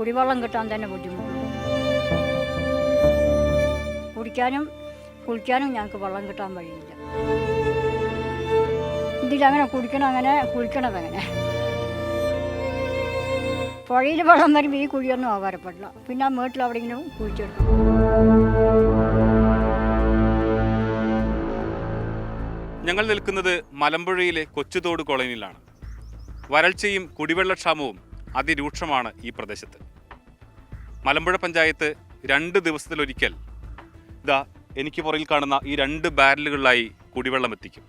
കുടിവെള്ളം കിട്ടാൻ തന്നെ ബുദ്ധിമുട്ടുണ്ട്. കുടിക്കാനും കുളിക്കാനും ഞങ്ങൾക്ക് വെള്ളം കിട്ടാൻ വഴിയില്ല. ഇതിലങ്ങനെ കുടിക്കണം അങ്ങനെ കുളിക്കണത് അങ്ങനെ. പുഴയിൽ വെള്ളം വരുമ്പോൾ ഈ കുഴിയൊന്നും ആകാരപ്പെടില്ല പിന്നെ ആ മേട്ടിൽ എവിടെയെങ്കിലും കുഴിച്ചെടുക്കും. ഞങ്ങൾ നിൽക്കുന്നത് മലമ്പുഴയിലെ കൊച്ചുതോട് കോളനിയിലാണ്. വരൾച്ചയും കുടിവെള്ളക്ഷാമവും അതിരൂക്ഷമാണ് ഈ പ്രദേശത്ത്. മലമ്പുഴ പഞ്ചായത്ത് രണ്ട് ദിവസത്തിലൊരിക്കൽ ഇതാ എനിക്ക് പുറകിൽ കാണുന്ന ഈ രണ്ട് ബാരലുകളിലായി കുടിവെള്ളം എത്തിക്കും.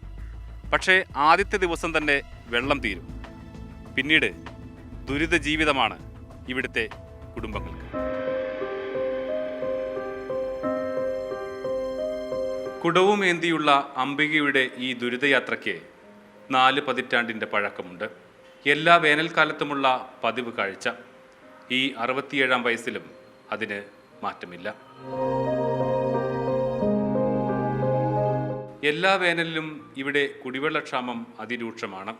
പക്ഷേ ആദ്യത്തെ ദിവസം തന്നെ വെള്ളം തീരും. പിന്നീട് ദുരിത ജീവിതമാണ് ഇവിടുത്തെ കുടുംബങ്ങൾക്ക്. കുടവും കുടവുമേന്തിയുള്ള അംബികയുടെ ഈ ദുരിതയാത്രയ്ക്ക് നാല് പതിറ്റാണ്ടിന്റെ പഴക്കമുണ്ട്. എല്ലാ വേനൽക്കാലത്തുമുള്ള പതിവ് കാഴ്ച. ഈ അറുപത്തിയേഴാം വയസ്സിലും അതിന് മാറ്റമില്ല. എല്ലാ വേനലിലും ഇവിടെ കുടിവെള്ളക്ഷാമം അതിരൂക്ഷമാണ്.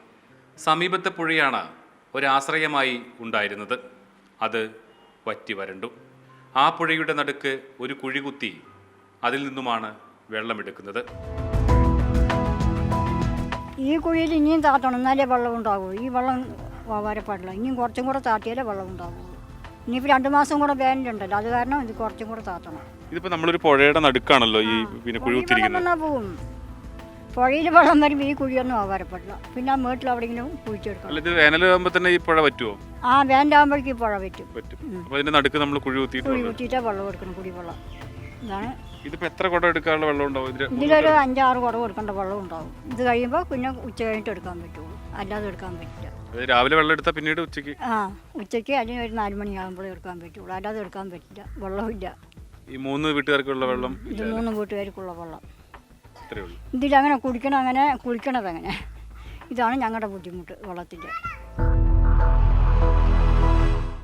സമീപത്തെ പുഴയാണ് ഒരാശ്രയമായി ഉണ്ടായിരുന്നത്. അത് വറ്റി വരണ്ടു. ആ പുഴയുടെ നടുക്ക് ഒരു കുഴി കുത്തി അതിൽ നിന്നുമാണ് വെള്ളമെടുക്കുന്നത്. ഈ കുഴിയിൽ ഇനിയും താത്തണം എന്നാലേ വെള്ളം ഉണ്ടാകൂ ഈ വെള്ളം വരെ പാടില്ല. ഇനിയും കുറച്ചും കൂടെ താത്തിയാലേ വെള്ളം ഉണ്ടാകൂ ഇനിയിപ്പോൾ രണ്ട് മാസം കൂടെ വേനലുണ്ടല്ലോ അത് കാരണം ഇത് കുറച്ചും കൂടെ താത്തണം. ഇതിപ്പോ നമ്മളൊരു പുഴയുടെ നടുക്കാണല്ലോ ഈ പിന്നെ കുഴി കുത്തിരിക്കുന്നത് പോവും. പുഴയിൽ വെള്ളം വരുമ്പോൾ ഈ കുഴിയൊന്നും ആവാരപ്പെടില്ല പിന്നെ ആ മേട്ടിൽ എവിടെയെങ്കിലും കുഴിച്ചെടുക്കണം. ഇത് വേനലാകുമ്പോ തന്നെ ഈ പുഴ പറ്റുമോ ആ വേനലാകുമ്പോഴേക്കും ഈ പുഴ പറ്റും. പറ്റും. അതിന്റെ നടുക്ക് നമ്മൾ കുഴി കുഴി കുത്തിയിട്ടാ വെള്ളം എടുക്കണം കുടിവെള്ളം ഇതാണ്. ഇതിപ്പോ എത്ര കുടം എടുക്കാനുള്ള വെള്ളം ഉണ്ടാവും ഇതിന് ഇതിലൊരു അഞ്ചാറ് കുറവ് എടുക്കേണ്ട വെള്ളം ഉണ്ടാവും. ഇത് കഴിയുമ്പോൾ പിന്നെ ഉച്ച കഴിഞ്ഞിട്ട് എടുക്കാൻ പറ്റുള്ളൂ. അല്ലാതെ എടുക്കാൻ പറ്റില്ല. അത് രാവിലെ വെള്ളം എടുത്താൽ പിന്നീട് ഉച്ചയ്ക്ക്? ആ ഉച്ചയ്ക്ക് അല്ലെങ്കിൽ ഒരു നാല് മണിയാകുമ്പോഴേ എടുക്കാൻ പറ്റുള്ളൂ. അല്ലാതെ എടുക്കാൻ പറ്റില്ല. വെള്ളമില്ല. ഈ മൂന്ന് വീട്ടുകാർക്കുള്ള വെള്ളം ഇത് മൂന്ന് വീട്ടുകാർക്കുള്ള വെള്ളം. ഇത്രയേ ഉള്ളൂ. ഇതിലങ്ങനെ കുടിക്കണം അങ്ങനെ കുളിക്കണത് അങ്ങനെ. ഇതാണ് ഞങ്ങളുടെ ബുദ്ധിമുട്ട് വെള്ളത്തിന്റെ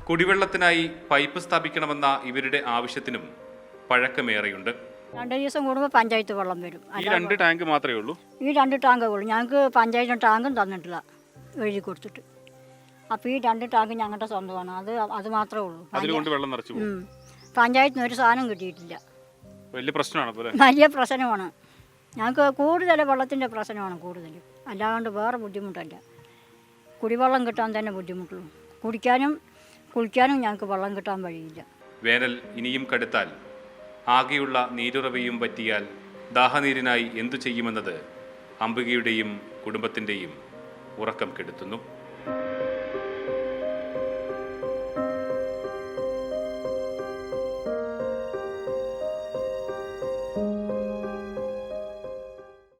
കുടിവെള്ളത്തിനായി പൈപ്പ് സ്ഥാപിക്കണമെന്ന ഇവരുടെ ആവശ്യത്തിനും പഴക്കമേറെയുണ്ട്. രണ്ട് ദിവസം കൂടുമ്പോൾ പഞ്ചായത്ത് വെള്ളം വരും. ഈ രണ്ട് ടാങ്ക് മാത്രമേ ഉള്ളൂ? ഈ രണ്ട് ടാങ്കേ ഉള്ളൂ. ഞങ്ങൾക്ക് പഞ്ചായത്തിന് ടാങ്കും തന്നിട്ടില്ല. എഴുതി കൊടുത്തിട്ട്. അപ്പോൾ ഈ രണ്ട് ടാങ്ക് ഞങ്ങളുടെ സ്വന്തമാണ്. അത് അത് മാത്രമേ ഉള്ളൂ. അതിൽ കൊണ്ട് വെള്ളം നിറച്ചു. പഞ്ചായത്തിന് ഒരു സാധനം കിട്ടിയിട്ടില്ല. വലിയ പ്രശ്നമാണ് പോലെ വലിയ പ്രശ്നമാണ്. ഞങ്ങൾക്ക് കൂടുതൽ വെള്ളത്തിന്റെ പ്രശ്നമാണ് കൂടുതൽ അല്ലാണ്ട് വേറെ ബുദ്ധിമുട്ടല്ല. കുടിവെള്ളം കിട്ടാൻ തന്നെ ബുദ്ധിമുട്ടുള്ളൂ. കുടിക്കാനും കുളിക്കാനും ഞങ്ങൾക്ക് വെള്ളം കിട്ടാൻ വഴിയില്ല. വേനൽ ഇനിയും കടുത്താൽ ആകെയുള്ള നീരുറവയും പറ്റിയാൽ ദാഹനീരിനായി എന്തു ചെയ്യുമെന്നത് അംബികയുടെയും കുടുംബത്തിന്റെയും ഉറക്കം കെടുത്തുന്നു.